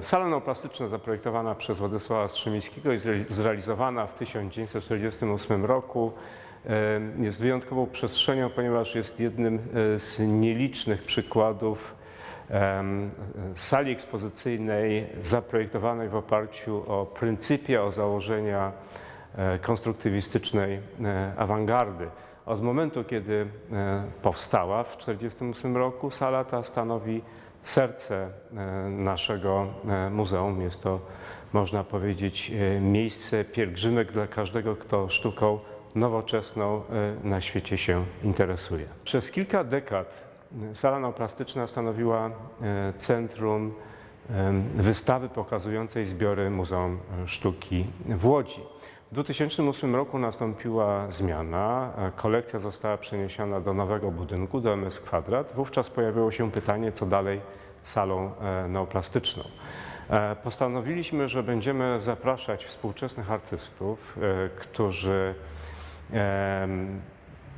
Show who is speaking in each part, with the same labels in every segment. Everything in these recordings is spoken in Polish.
Speaker 1: Sala neoplastyczna zaprojektowana przez Władysława Strzemińskiego i zrealizowana w 1948 roku jest wyjątkową przestrzenią, ponieważ jest jednym z nielicznych przykładów sali ekspozycyjnej zaprojektowanej w oparciu o pryncypia, o założenia e, konstruktywistycznej e, awangardy. Od momentu, kiedy e, powstała w 1948 roku, sala ta stanowi serce naszego muzeum. Jest to, można powiedzieć, miejsce pielgrzymek dla każdego, kto sztuką nowoczesną na świecie się interesuje. Przez kilka dekad Sala neoplastyczna stanowiła e, centrum e, wystawy pokazującej zbiory Muzeum Sztuki w Łodzi. W 2008 roku nastąpiła zmiana. E, kolekcja została przeniesiona do nowego budynku, do MS Kwadrat. Wówczas pojawiło się pytanie, co dalej z salą neoplastyczną. Postanowiliśmy, że będziemy zapraszać współczesnych artystów, którzy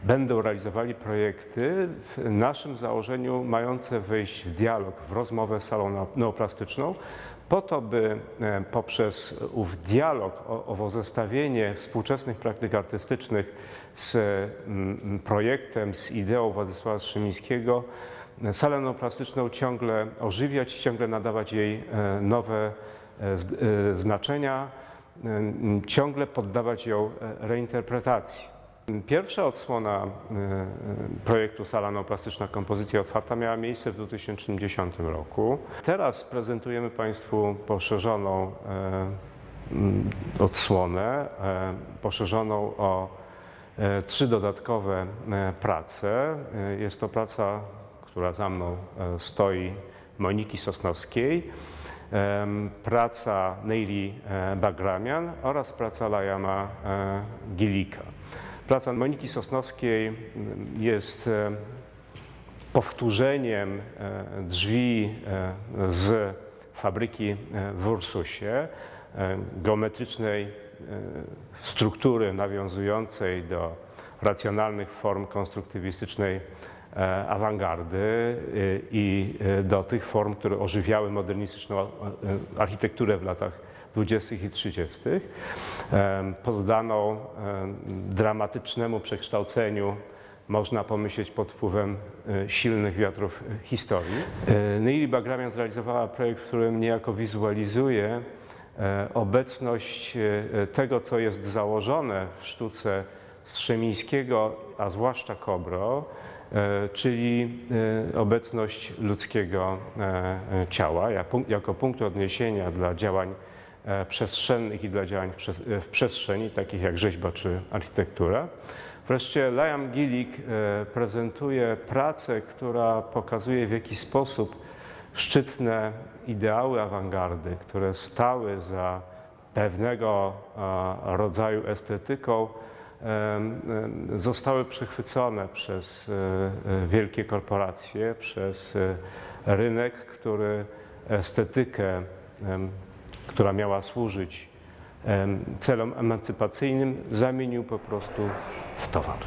Speaker 1: będą realizowali projekty w naszym założeniu mające wejść w dialog, w rozmowę z salą neoplastyczną, po to, by e, poprzez ów dialog, owo zestawienie współczesnych praktyk artystycznych z mm, projektem, z ideą Władysława Szymińskiego, e, salę neoplastyczną ciągle ożywiać, ciągle nadawać jej e, nowe znaczenia, ciągle poddawać ją reinterpretacji. Pierwsza odsłona e, e, projektu Sala Neoplastyczna Kompozycja Otwarta miała miejsce w 2010 roku. Teraz prezentujemy Państwu poszerzoną e, odsłonę, poszerzoną o trzy dodatkowe prace. Jest to praca, która za mną stoi, Moniki Sosnowskiej, praca Neili Bagramian oraz praca Lajama Gilika. Praca Moniki Sosnowskiej jest e, powtórzeniem e, drzwi e, z fabryki w Ursusie, geometrycznej struktury nawiązującej do racjonalnych form konstruktywistycznej awangardy i do tych form, które ożywiały modernistyczną architekturę w latach 20. i 30. Poddano dramatycznemu przekształceniu można pomyśleć pod wpływem e, silnych wiatrów e, historii. E, Neili Bagramian zrealizowała projekt, w którym niejako wizualizuje obecność tego, co jest założone w sztuce Strzemińskiego, a zwłaszcza Kobro, czyli obecność ludzkiego ciała jako punktu odniesienia dla działań E, przestrzennych i dla działań w przestrzeni, takich jak rzeźba czy architektura. Wreszcie Liam Gillick e, prezentuje pracę, która pokazuje w jaki sposób szczytne ideały awangardy, które stały za pewnego e, rodzaju estetyką, zostały przechwycone przez wielkie korporacje, przez rynek, który estetykę która miała służyć celom emancypacyjnym, zamienił po prostu w towar.